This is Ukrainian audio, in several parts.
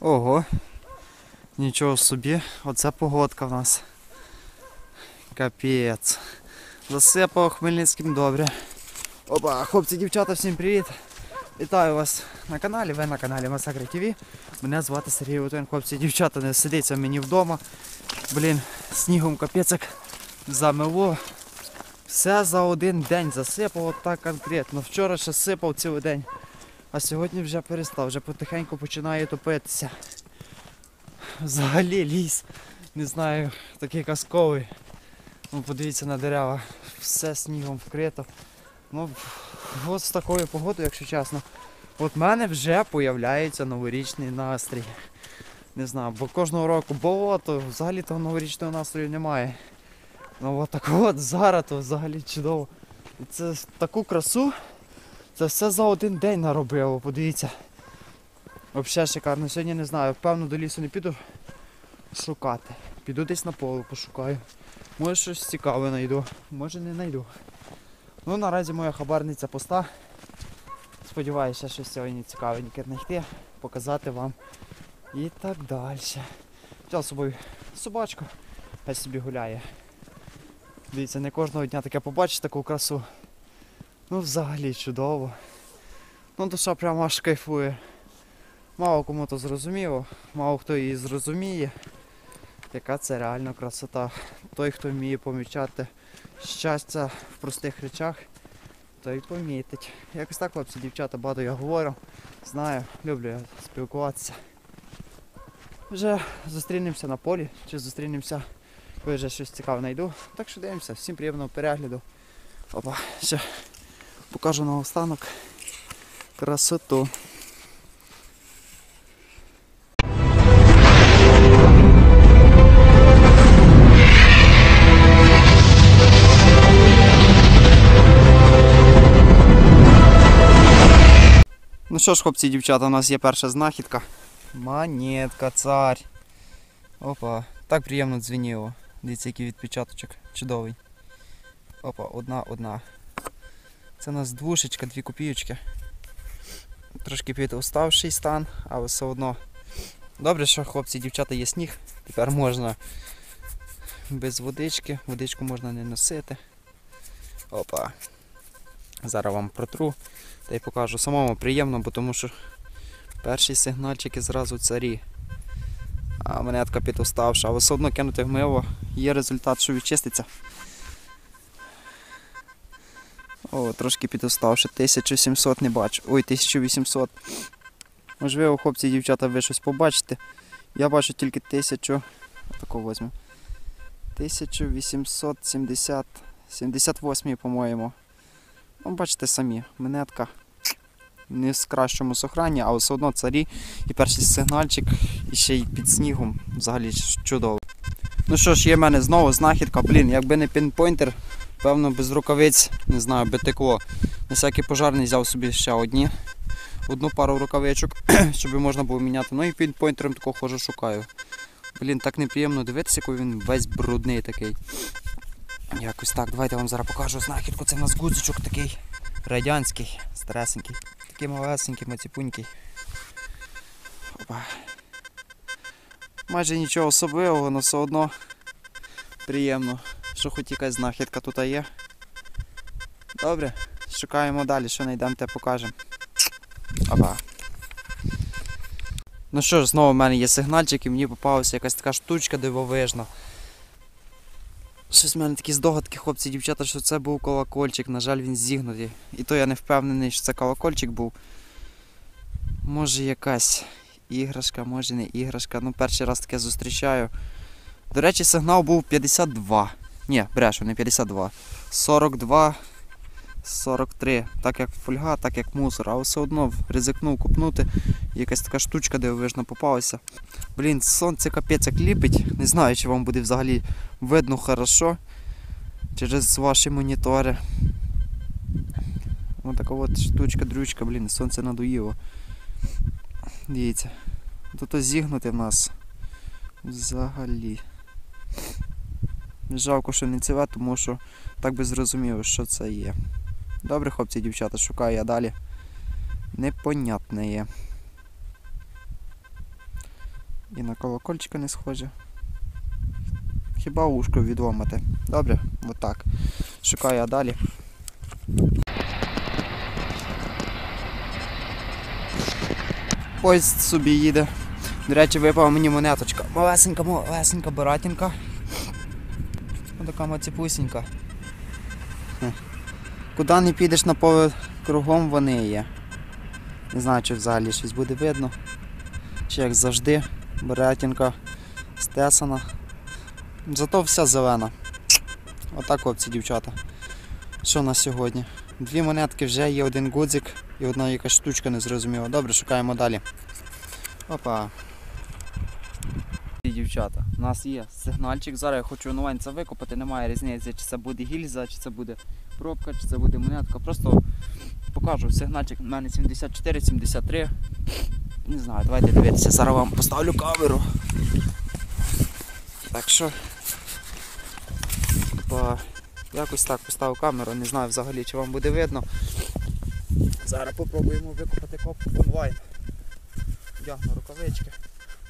Ого. Нічого собі, оце погодка в нас. Капець. Засипав Хмельницьким добре. Опа, хлопці, дівчата, всім привіт. Вітаю вас на каналі, ви на каналі Масакри ТВ. Мене звати Сергій Утин. Хлопці, дівчата, не сидиться мені вдома. Блін, снігом капець як замело. Все за один день засипав отак конкретно. Вчора ще сипав цілий день. А сьогодні вже перестав, вже потихеньку починає топитися. Взагалі ліс, не знаю, такий казковий. Ну, подивіться на дерева, все снігом вкрито. Ну, от з такою погодою, якщо чесно. От в мене вже появляється новорічний настрій. Не знаю, бо кожного року болото, взагалі того новорічного настрою немає. Ну от так от зараз то взагалі чудово. І це таку красу, це все за один день наробило, подивіться. Взагалі шикарно. Сьогодні не знаю, певно до лісу не піду шукати. Піду десь на поле пошукаю. Може щось цікаве знайду, може не знайду. Ну наразі моя хабарниця пуста. Сподіваюся, щось сьогодні цікавеньке знайти, показати вам і так далі. Взяв з собою собачку, хай собі гуляє. Дивіться, не кожного дня таке побачиш таку красу. Ну взагалі чудово. Ну душа прямо аж кайфує. Мало кому то зрозуміло, мало хто її зрозуміє. Яка це реально красота. Той, хто вміє помічати щастя в простих речах, той помітить. Якось так, хлопці, дівчата, багато я говорю. Знаю, люблю я спілкуватися. Вже зустрінемося на полі, чи зустрінемося, коли вже щось цікаве знайду. Так що дивимося, всім приємного перегляду. Опа, ще покажу наостанок красоту. Ну що ж, хлопці і дівчата, у нас є перша знахідка. Монетка, цар. Опа, так приємно дзвеніло. Дивіться, який відпечаточок. Чудовий. Опа, одна, одна. Це у нас двушечка, дві копійочки. Трошки підуставший стан, але все одно. Добре, що хлопці дівчата є сніг. Тепер можна без водички. Водичку можна не носити. Опа. Зараз вам протру. Та й покажу самому приємно, бо тому що перші сигнальчики зразу царі. А монетка підоставша, але все одно кинути в мило, є результат, що відчиститься. О, трошки підоставши. 1700 не бачу. Ой, 1800. Можливо, хлопці і дівчата, ви щось побачите. Я бачу тільки 1000. Таку візьму. 1870. 78, по-моєму. Ну, бачите самі, монетка не в кращому сохранні, але все одно царі і перший сигнальчик, і ще й під снігом. Взагалі чудово. Ну що ж, є в мене знову знахідка, блін, якби не пінпойнтер, певно без рукавиць, не знаю, би текло. На всякий пожарний взяв собі ще одні. Одну пару рукавичок, щоб можна було міняти. Ну і пінпойнтером такого хожу шукаю. Блін, так неприємно дивитися, коли він весь брудний такий. Якось так, давайте я вам зараз покажу знахідку. Це в нас гудзичок такий радянський, старесенький. Такий малесенький, маціпунький. Опа. Майже нічого особливого, але все одно приємно, що хоч якась знахідка тут є. Добре, шукаємо далі, що знайдемо, те покажемо. Опа. Ну що ж, знову в мене є сигнальчик і мені попалася якась така штучка дивовижна. Щось в мене такі здогадки, хлопці дівчата, що це був колокольчик, на жаль, він зігнутий. І то я не впевнений, що це колокольчик був. Може якась іграшка, може не іграшка. Ну, перший раз таке зустрічаю. До речі, сигнал був 52. Ні, брешу, не 52. 42. 43. Так як фольга, так як мусор. Але все одно ризикнув купнути. Якась така штучка дивовижна попалася. Блін, сонце капець як ліпить. Не знаю, чи вам буде взагалі видно хорошо через ваші монітори. Ось така от штучка-дрючка, блін, сонце надоїло. Дивіться. Тут зігнути в нас взагалі. Жалко, що не циве, тому що так би зрозуміло, що це є. Добре, хлопці дівчата, шукаю я далі. Непонятне є. І на колокольчика не схоже. Хіба ушко відломати. Добре, отак. Шукаю я далі. Поїзд собі їде. До речі, випала мені монеточка. Малесенька, малесенька, баратінка. Отака маціпусінька. Куди не підеш на поле кругом вони є. Не знаю, чи взагалі щось буде видно. Чи як завжди, баратінка стесана. Зато вся зелена. Отак хлопці, дівчата. Що на сьогодні? Дві монетки вже є, один гудзик і одна якась штучка незрозуміла. Добре, шукаємо далі. Опа. Дівчата, у нас є сигнальчик. Зараз я хочу новенця викопати, немає різниці, чи це буде гільза, чи це буде пробка, чи це буде монетка. Просто покажу сигнальчик. У мене 74-73. Не знаю, давайте дивитися. Зараз вам поставлю камеру. Так що. Опа. Якось так поставив камеру, не знаю взагалі, чи вам буде видно. Зараз попробуємо викопати коп онлайн. Вдягну рукавички.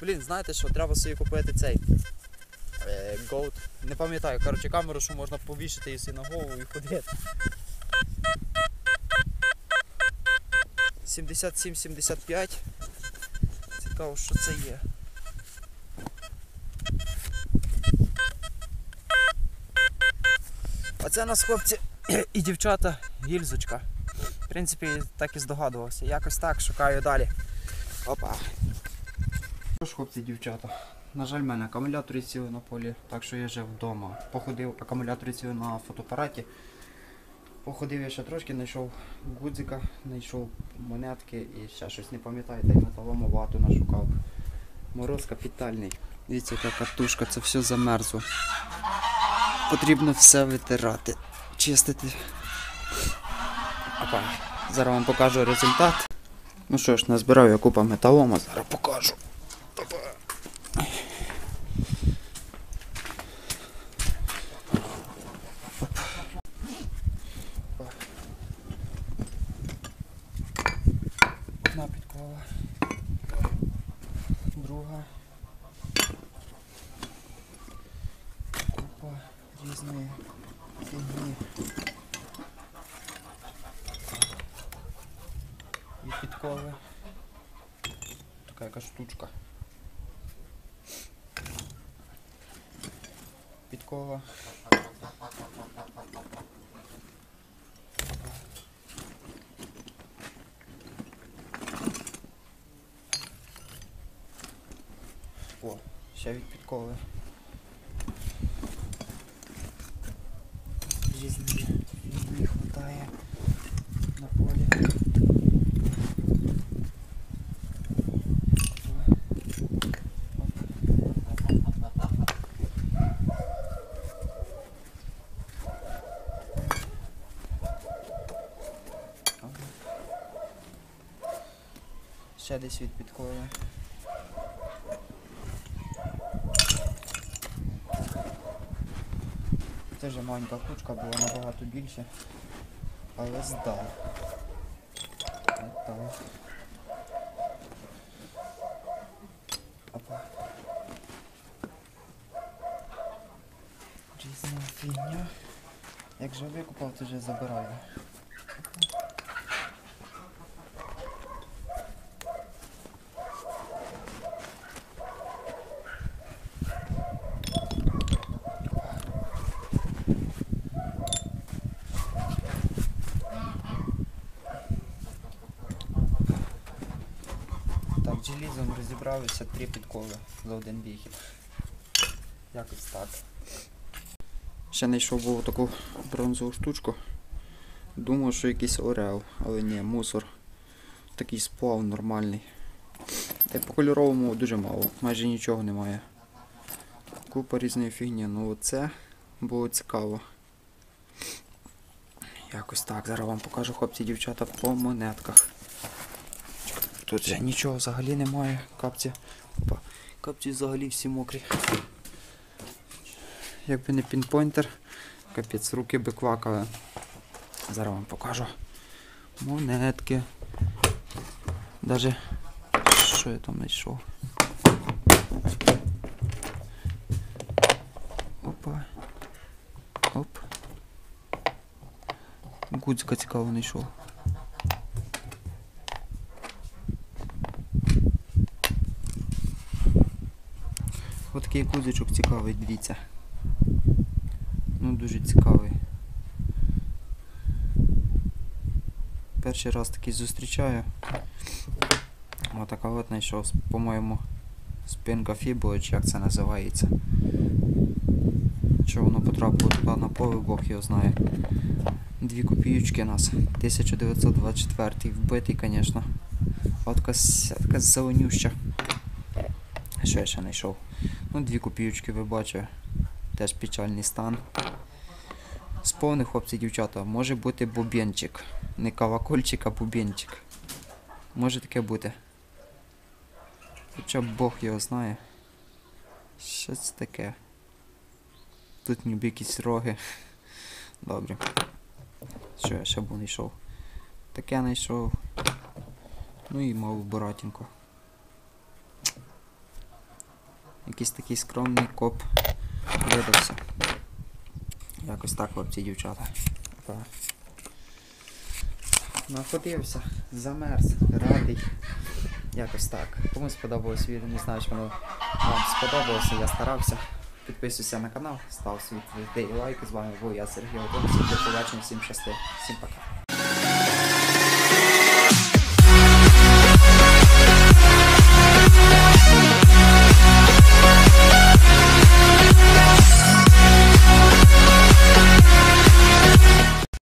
Блін, знаєте що, треба собі купити цей е, Goat. Не пам'ятаю, коротше, камеру, що можна повішати її на голову і ходити. 77-75. Цікаво, що це є. А це у нас хлопці і дівчата гільзочка. В принципі, так і здогадувався. Якось так шукаю далі. Опа. Що ж, хлопці, дівчата. На жаль, в мене акумулятори ціли на полі, так що я вже вдома. Походив, акумулятори ціли на фотоапараті. Походив я ще трошки, знайшов гудзика, знайшов монетки і ще щось не пам'ятаю, та й металому вату нашукав. Мороз капітальний. Дивіться, яка картушка, це все замерзло. Потрібно все витирати, чистити. Опа. Зараз вам покажу результат. Ну що ж, назбирав я купа металома, зараз покажу. Опа. Одна. Друга. Купа різної фігні. І підкови. Така яка штучка. Підкова. О, ще від підкови. Різної не хватає на полі. Ще десь від підкови. Вже маленька кучка була набагато більше. Але здав. Отак. Опа. Різна фігня. Як же викупав, то вже забираю. Так, розібралися три підкови за один вихід. Якось так. Ще знайшов був таку бронзову штучку. Думав, що якийсь орел, але ні, мусор. Такий сплав нормальний. Та по кольоровому дуже мало, майже нічого немає. Купа різної фігні, ну оце було цікаво. Якось так, зараз вам покажу хлопці дівчата по монетках. Тут же нічого взагалі немає, капці. Опа. Капці взагалі всі мокрі. Якби не пінпойнтер, капець, руки би квакали. Зараз вам покажу. Монетки. Даже що я там знайшов? Опа. Оп. Гудзика цікаво знайшов. Такий кузичок цікавий, дивіться. Ну, дуже цікавий. Перший раз такий зустрічаю. Отака от знайшов, по-моєму, спинка фібо, чи як це називається. Що воно потрапило туди на поле, Бог його знає. Дві копійочки нас. 1924 вбитий, звісно. Така, с- зеленюща. Що я ще знайшов? Ну, дві копійочки ви бачите. Теж печальний стан. Сповни, хлопці дівчата, може бути бубенчик. Не кавакольчик, а бубенчик. Може таке бути. Хоча Бог його знає. Що це таке? Тут ніби якісь роги. Добре. Що я ще був знайшов? Таке знайшов. Ну і мав буратінку. Якийсь такий скромний коп видався. Якось так, хлопці дівчата. Находився, замерз, радий. Якось так. Кому сподобалось відео, не знаю, чи воно вам сподобалося, я старався. Підписуйся на канал, став свій лайк. З вами був я Сергій. Всім до побачення, всім щасти, всім пока.